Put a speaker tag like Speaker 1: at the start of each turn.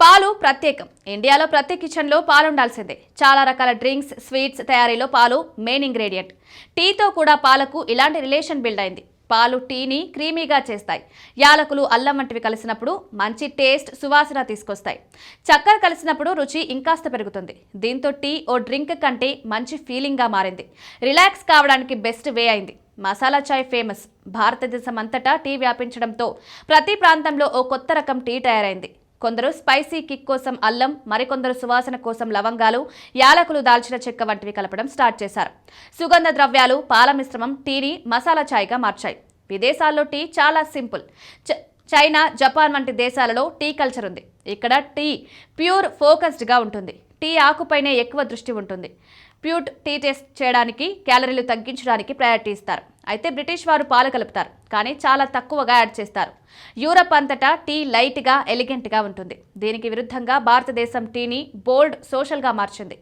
Speaker 1: పాలు ప్రత్యేకం. ఇండియాలో ప్రతి కిచెన్లో పాలు ఉండాల్సిందే చాలా రకాల డ్రింక్స్ స్వీట్స్ తయారీలో పాలు మెయిన్ ఇంగ్రీడియంట్. టీతో కూడా పాలకు ఇలాంటి రిలేషన్ బిల్డ్ అయింది పాలు టీని క్రీమీగా చేస్తాయి. యాలకులు అల్లం వంటివి కలిసినప్పుడు మంచి టేస్ట్ సువాసన తీసుకొస్తాయి. చక్కెర కలిసినప్పుడు రుచి ఇంకాస్త పెరుగుతుంది. దీంతో టీ ఓ డ్రింక్ కంటే మంచి ఫీలింగ్గా మారింది. రిలాక్స్ కావడానికి బెస్ట్ వే అయింది. మసాలా చాయ్ ఫేమస్. భారతదేశం అంతటా టీ వ్యాపించడంతో ప్రతి ప్రాంతంలో ఓ కొత్త రకం టీ తయారైంది. కొందరు స్పైసీ కిక్ కోసం అల్లం మరికొందరు సువాసన కోసం లవంగాలు యాలకులు దాల్చిన చెక్క వంటివి కలపడం స్టార్ట్ చేశారు. సుగంధ ద్రవ్యాలు పాల మిశ్రమం టీని మసాలా ఛాయ్గా మార్చాయి. విదేశాల్లో టీ చాలా సింపుల్. చ- చైనా జపాన్ వంటి దేశాలలో టీ కల్చర్ ఉంది. ఇక్కడ టీ ప్యూర్ ఫోకస్డ్గా ఉంటుంది. టీ ఆకుపైనే ఎక్కువ దృష్టి ఉంటుంది. ప్యూట్ టీ టేస్ట్ చేయడానికి క్యాలరీలు తగ్గించడానికి ప్రయారిటీ ఇస్తారు. అయితే బ్రిటిష్ వారు పాలు కలుపుతారు కానీ చాలా తక్కువగా యాడ్ చేస్తారు. యూరప్ అంతటా టీ లైట్గా ఎలిగెంట్గా ఉంటుంది. దీనికి విరుద్ధంగా భారతదేశం టీని బోల్డ్ సోషల్గా మార్చింది.